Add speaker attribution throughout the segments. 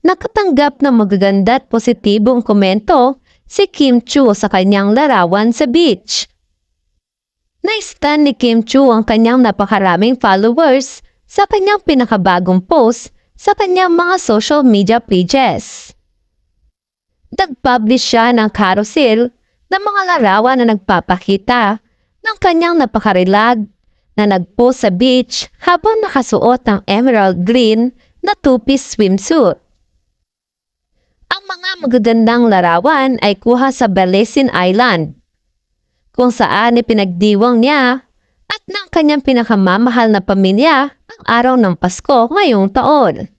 Speaker 1: nakatanggap ng magaganda at positibong komento si Kim Chu sa kanyang larawan sa beach. Naistan ni Kim Chu ang kanyang napakaraming followers sa kanyang pinakabagong post sa kanyang mga social media pages. Nag-publish siya ng carousel ng mga larawan na nagpapakita ng kanyang napakarilag na nagpost sa beach habang nakasuot ng emerald green na two-piece swimsuit. Ang mga magagandang larawan ay kuha sa Balesin Island, kung saan ipinagdiwang niya at ng kanyang pinakamamahal na pamilya ang araw ng Pasko ngayong taon.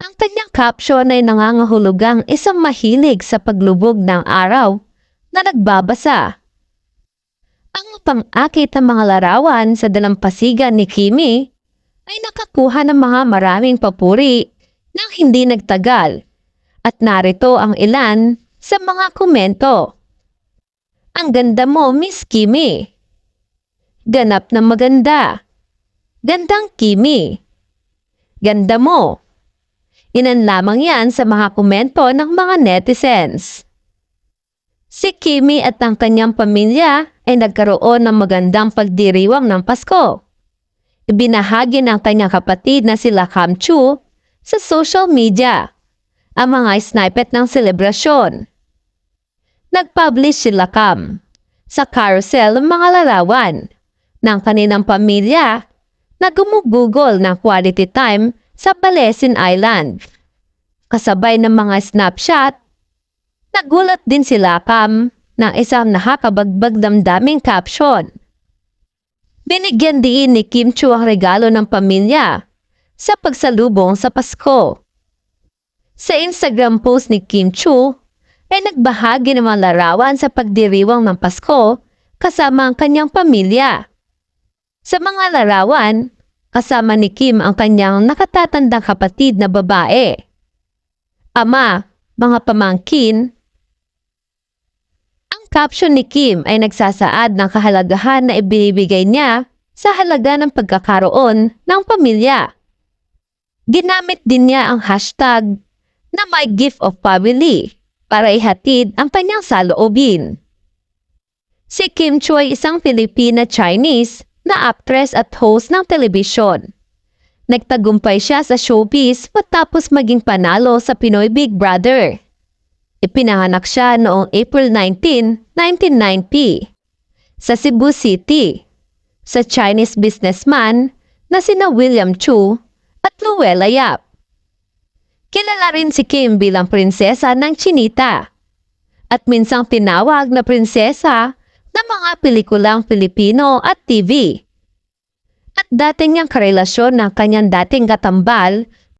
Speaker 1: Ang kanyang caption ay nangangahulugang isang mahilig sa paglubog ng araw na nagbabasa. Ang pang-akit ng mga larawan sa dalampasigan ni Kimi ay nakakuha ng mga maraming papuri nang hindi nagtagal at narito ang ilan sa mga komento. Ang ganda mo, Miss Kimi. Ganap na maganda. Gandang Kimi. Ganda mo. Inan lamang yan sa mga komento ng mga netizens. Si Kimi at ang kanyang pamilya ay nagkaroon ng magandang pagdiriwang ng Pasko. Ibinahagi ng kanyang kapatid na sila Kam Chu sa social media ang mga snippet ng selebrasyon. Nag-publish sila Kam sa carousel ng mga larawan ng kanilang pamilya na gumugugol ng quality time sa Balesin Island. Kasabay ng mga snapshot, nagulat din sila Kam ng isang nakakabagbag damdaming caption. Binigyan din ni Kim Chu ang regalo ng pamilya sa pagsalubong sa Pasko. Sa Instagram post ni Kim Chu, ay nagbahagi ng mga larawan sa pagdiriwang ng Pasko kasama ang kanyang pamilya. Sa mga larawan, kasama ni Kim ang kanyang nakatatandang kapatid na babae. Ama, mga pamangkin. Ang caption ni Kim ay nagsasaad ng kahalagahan na ibinibigay niya sa halaga ng pagkakaroon ng pamilya. Ginamit din niya ang hashtag na my gift of family para ihatid ang kanyang saloobin. Si Kim ay isang Filipina-Chinese na actress at host ng telebisyon. Nagtagumpay siya sa showbiz matapos maging panalo sa Pinoy Big Brother. Ipinanganak siya noong April 19, 1990 sa Cebu City sa Chinese businessman na sina William Chu at Luella Yap. Kilala rin si Kim bilang prinsesa ng Chinita at minsang tinawag na prinsesa ng mga pelikulang Pilipino at TV. At dating niyang karelasyon ng kanyang dating katambal